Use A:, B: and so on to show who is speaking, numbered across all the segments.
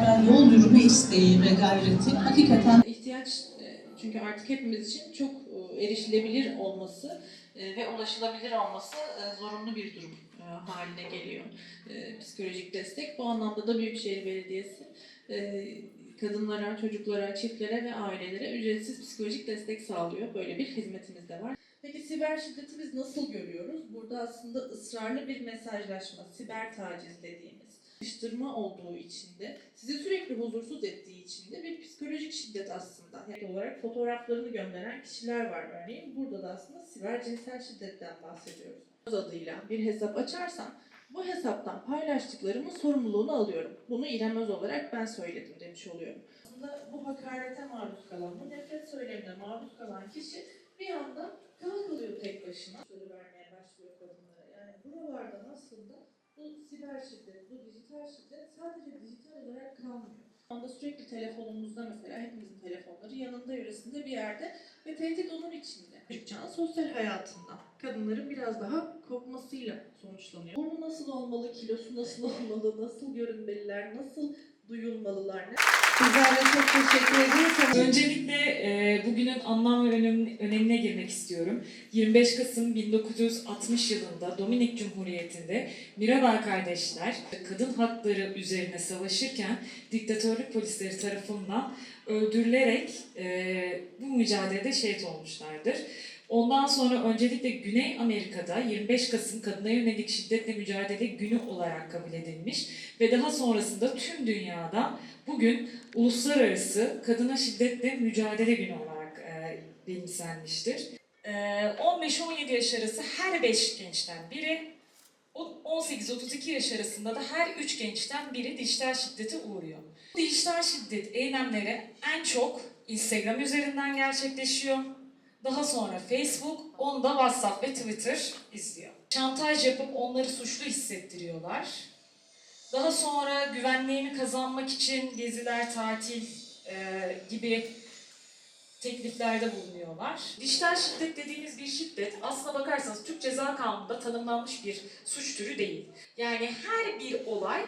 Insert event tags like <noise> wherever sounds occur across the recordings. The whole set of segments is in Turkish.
A: hakikaten yol yürüme isteği ve gayreti hakikaten
B: ihtiyaç e, çünkü artık hepimiz için çok e, erişilebilir olması e, ve ulaşılabilir olması zorunlu bir durum haline geliyor. Psikolojik destek bu anlamda da Büyükşehir Belediyesi kadınlara, çocuklara, çiftlere ve ailelere ücretsiz psikolojik destek sağlıyor. Böyle bir hizmetimiz de var. Peki siber şiddeti biz nasıl görüyoruz? Burada aslında ısrarlı bir mesajlaşma, siber taciz dediğimiz sıkıştırma olduğu için de, sizi sürekli huzursuz ettiği için de bir psikolojik şiddet aslında. Yani olarak fotoğraflarını gönderen kişiler var örneğin. Burada da aslında siber cinsel şiddetten bahsediyoruz. Öz adıyla bir hesap açarsam bu hesaptan paylaştıklarımın sorumluluğunu alıyorum. Bunu İrem Öz olarak ben söyledim demiş oluyorum. Aslında bu hakarete maruz kalan, bu nefret söylemine maruz kalan kişi bir anda kalkalıyor tek başına. Söyle vermeye başlıyor kadınlara. Yani buralardan aslında bu siber şiddet, bu dijital şiddet sadece dijital olarak kalmıyor. Şu anda sürekli telefonumuzda mesela hepimizin telefonları yanında yöresinde bir yerde ve tehdit onun içinde. Çocuk çağın sosyal hayatında kadınların biraz daha kopmasıyla sonuçlanıyor. Burnu nasıl olmalı, kilosu nasıl <laughs> olmalı, nasıl görünmeliler, nasıl duyulmalılar, ne
C: Sizlerle çok teşekkür ediyoruz.
D: Öncelikle e, bugünün anlam ve önem- önemine girmek istiyorum. 25 Kasım 1960 yılında Dominik Cumhuriyeti'nde Mirabal kardeşler kadın hakları üzerine savaşırken diktatörlük polisleri tarafından öldürülerek e, bu mücadelede şehit olmuşlardır. Ondan sonra öncelikle Güney Amerika'da 25 Kasım Kadına Yönelik Şiddetle Mücadele Günü olarak kabul edilmiş ve daha sonrasında tüm dünyada bugün Uluslararası Kadına Şiddetle Mücadele Günü olarak e, benimsenmiştir. E, 15-17 yaş arası her 5 gençten biri, o- 18-32 yaş arasında da her 3 gençten biri dijital şiddete uğruyor. Dijital şiddet eylemleri en çok Instagram üzerinden gerçekleşiyor. Daha sonra Facebook, onu da WhatsApp ve Twitter izliyor. Şantaj yapıp onları suçlu hissettiriyorlar. Daha sonra güvenliğini kazanmak için geziler, tatil e, gibi tekliflerde bulunuyorlar. Dijital şiddet dediğimiz bir şiddet aslına bakarsanız Türk Ceza Kanunu'nda tanımlanmış bir suç türü değil. Yani her bir olay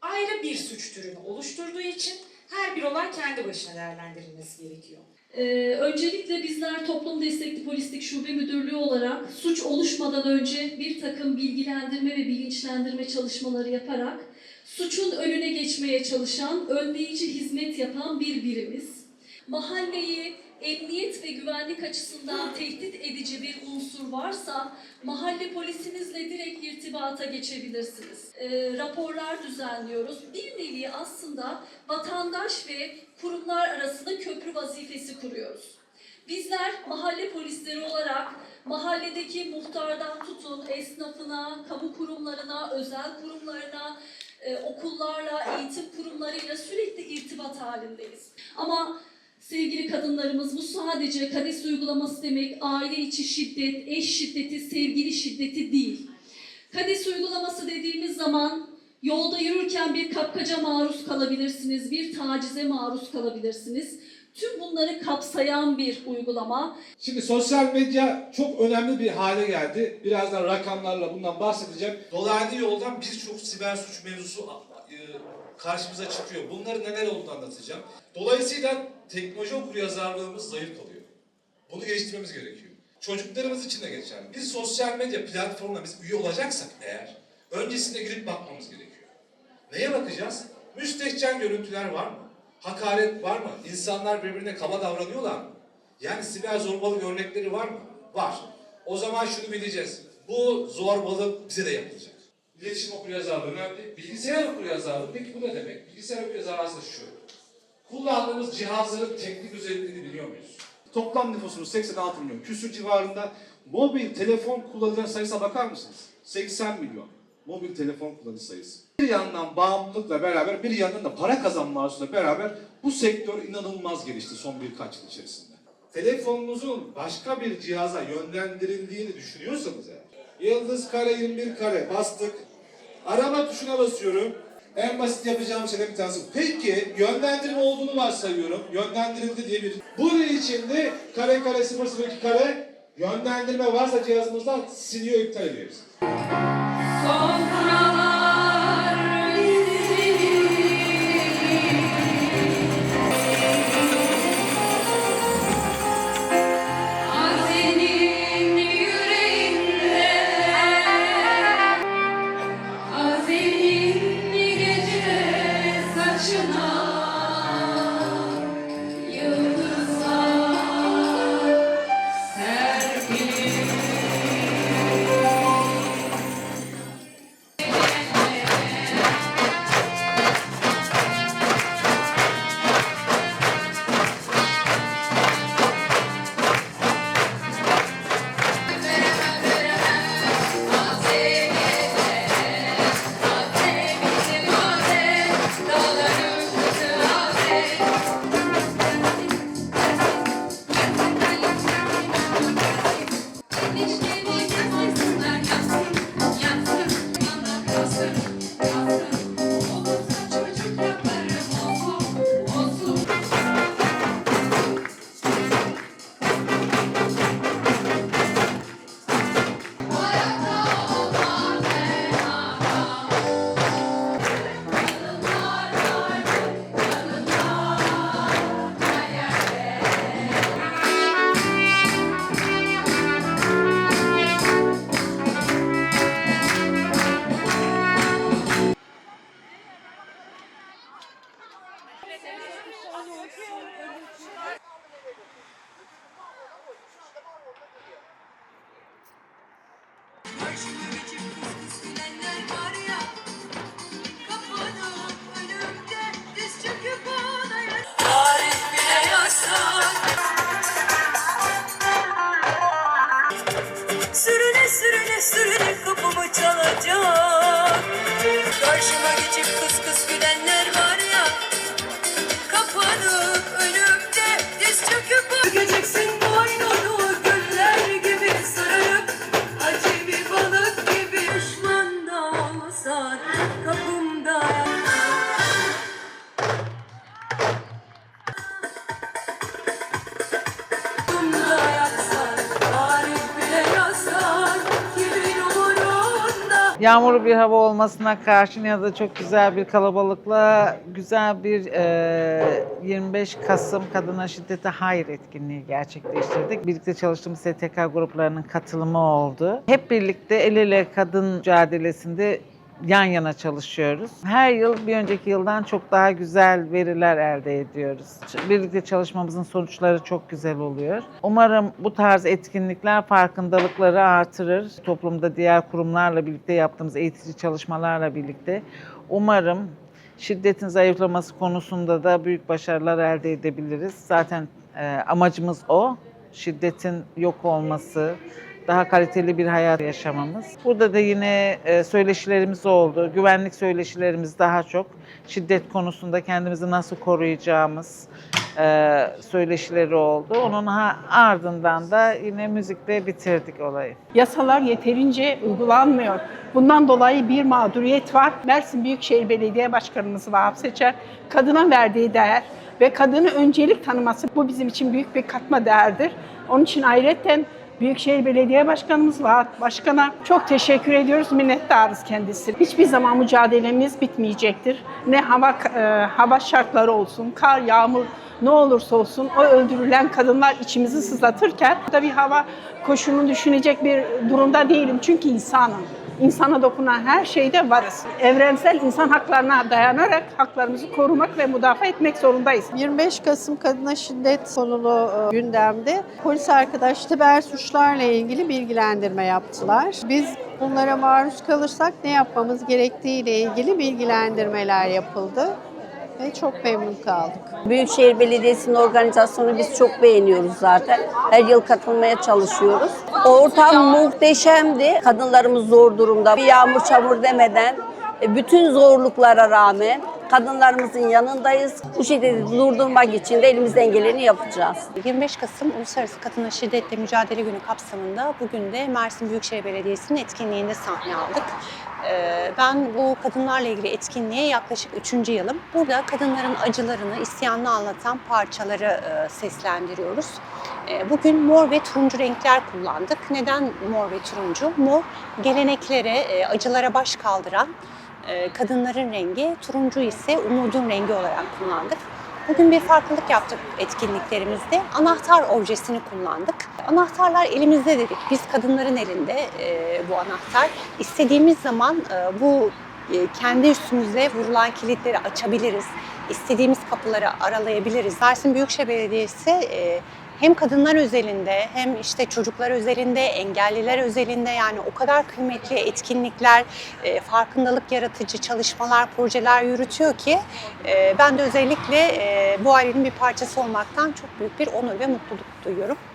D: ayrı bir suç türünü oluşturduğu için her bir olay kendi başına değerlendirilmesi gerekiyor.
C: Ee, öncelikle bizler Toplum Destekli Polislik Şube Müdürlüğü olarak suç oluşmadan önce bir takım bilgilendirme ve bilinçlendirme çalışmaları yaparak suçun önüne geçmeye çalışan, önleyici hizmet yapan bir birimiz. Mahalleyi emniyet ve güvenlik açısından tehdit edici bir unsur varsa mahalle polisinizle direkt irtibata geçebilirsiniz. Ee, raporlar düzenliyoruz. Bir nevi aslında vatandaş ve kurumlar arasında köprü vazifesi kuruyoruz. Bizler mahalle polisleri olarak mahalledeki muhtardan tutun esnafına, kamu kurumlarına, özel kurumlarına, e, okullarla, eğitim kurumlarıyla sürekli irtibat halindeyiz. Ama sevgili kadınlarımız bu sadece KADES uygulaması demek aile içi şiddet, eş şiddeti, sevgili şiddeti değil. KADES uygulaması dediğimiz zaman Yolda yürürken bir kapkaca maruz kalabilirsiniz, bir tacize maruz kalabilirsiniz. Tüm bunları kapsayan bir uygulama.
E: Şimdi sosyal medya çok önemli bir hale geldi. Birazdan rakamlarla bundan bahsedeceğim.
F: Dolaylı yoldan birçok siber suç mevzusu karşımıza çıkıyor. Bunların neler olduğunu anlatacağım. Dolayısıyla teknoloji okuryazarlığımız zayıf kalıyor. Bunu geliştirmemiz gerekiyor. Çocuklarımız için de geçerli. Bir sosyal medya platformuna biz üye olacaksak eğer, öncesinde girip bakmamız gerekiyor. Neye bakacağız? Müstehcen görüntüler var mı? Hakaret var mı? İnsanlar birbirine kaba davranıyorlar mı? Yani siber zorbalık örnekleri var mı? Var. O zaman şunu bileceğiz. Bu zorbalık bize de yapılacak. İletişim okuryazarlığı önemli. Bilgisayar okuryazarlığı peki bu ne demek? Bilgisayar okuryazarlığı aslında şu. Kullandığımız cihazların teknik özelliklerini biliyor muyuz?
E: Toplam nüfusumuz 86 milyon. Küsür civarında mobil telefon kullanıcıların sayısına bakar mısınız? 80 milyon. Mobil telefon kullanıcı sayısı. Bir yandan bağımlılıkla beraber bir yandan da para kazanma arzusuyla beraber bu sektör inanılmaz gelişti son birkaç yıl içerisinde. Telefonunuzun başka bir cihaza yönlendirildiğini düşünüyorsanız eğer, yıldız kare 21 kare bastık, arama tuşuna basıyorum, en basit yapacağım şeyden bir tanesi. Peki yönlendirme olduğunu varsayıyorum. Yönlendirildi diye bir. Bunun için de kare kare 002 kare yönlendirme varsa cihazımızdan siliyor iptal ediyoruz.
C: Sofralar bizi
G: Krishna. Kapımı çalacak. Karşıma geçip kıs kıs gülenler var ya Kapanıp
H: Yağmurlu bir hava olmasına karşın ya da çok güzel bir kalabalıkla güzel bir e, 25 Kasım Kadına Şiddete Hayır etkinliği gerçekleştirdik. Birlikte çalıştığımız STK gruplarının katılımı oldu. Hep birlikte el ele kadın mücadelesinde yan yana çalışıyoruz. Her yıl bir önceki yıldan çok daha güzel veriler elde ediyoruz. Birlikte çalışmamızın sonuçları çok güzel oluyor. Umarım bu tarz etkinlikler farkındalıkları artırır. Toplumda diğer kurumlarla birlikte yaptığımız eğitici çalışmalarla birlikte umarım şiddetin zayıflaması konusunda da büyük başarılar elde edebiliriz. Zaten e, amacımız o. Şiddetin yok olması, daha kaliteli bir hayat yaşamamız. Burada da yine e, söyleşilerimiz oldu. Güvenlik söyleşilerimiz daha çok. Şiddet konusunda kendimizi nasıl koruyacağımız e, söyleşileri oldu. Onun ardından da yine müzikle bitirdik olayı.
I: Yasalar yeterince uygulanmıyor. Bundan dolayı bir mağduriyet var. Mersin Büyükşehir Belediye Başkanımız Vahap Seçer, kadına verdiği değer ve kadını öncelik tanıması bu bizim için büyük bir katma değerdir. Onun için ayrıca Büyükşehir Belediye Başkanımız Vahap Başkan'a çok teşekkür ediyoruz, minnettarız kendisi. Hiçbir zaman mücadelemiz bitmeyecektir. Ne hava e, hava şartları olsun, kar, yağmur ne olursa olsun o öldürülen kadınlar içimizi sızlatırken da hava koşulunu düşünecek bir durumda değilim. Çünkü insanım. İnsana dokunan her şeyde varız. Evrensel insan haklarına dayanarak haklarımızı korumak ve müdafaa etmek zorundayız.
J: 25 Kasım Kadına Şiddet konulu e, gündemde polis arkadaş siber suçlarla ilgili bilgilendirme yaptılar. Biz bunlara maruz kalırsak ne yapmamız gerektiği ile ilgili bilgilendirmeler yapıldı ve çok memnun kaldık.
K: Büyükşehir Belediyesi'nin organizasyonu biz çok beğeniyoruz zaten. Her yıl katılmaya çalışıyoruz. Ortam muhteşemdi. Kadınlarımız zor durumda. Bir yağmur çamur demeden e, bütün zorluklara rağmen kadınlarımızın yanındayız. Bu şiddeti durdurmak için de elimizden geleni yapacağız.
L: 25 Kasım Uluslararası Kadına Şiddetle Mücadele Günü kapsamında bugün de Mersin Büyükşehir Belediyesi'nin etkinliğinde sahne aldık. Ee, Ben bu kadınlarla ilgili etkinliğe yaklaşık 3. yılım. Burada kadınların acılarını, isyanını anlatan parçaları e, seslendiriyoruz. Ee, Bugün mor ve turuncu renkler kullandık. Neden mor ve turuncu? Mor geleneklere, e, acılara baş kaldıran e, kadınların rengi, turuncu ise umudun rengi olarak kullandık. Bugün bir farklılık yaptık etkinliklerimizde. Anahtar objesini kullandık. Anahtarlar elimizde dedik. Biz kadınların elinde e, bu anahtar. İstediğimiz zaman e, bu e, kendi üstümüze vurulan kilitleri açabiliriz. İstediğimiz kapıları aralayabiliriz. Mersin Büyükşehir Belediyesi e, hem kadınlar özelinde hem işte çocuklar özelinde, engelliler özelinde yani o kadar kıymetli etkinlikler, e, farkındalık yaratıcı çalışmalar, projeler yürütüyor ki e, ben de özellikle e, bu ailenin bir parçası olmaktan çok büyük bir onur ve mutluluk duyuyorum.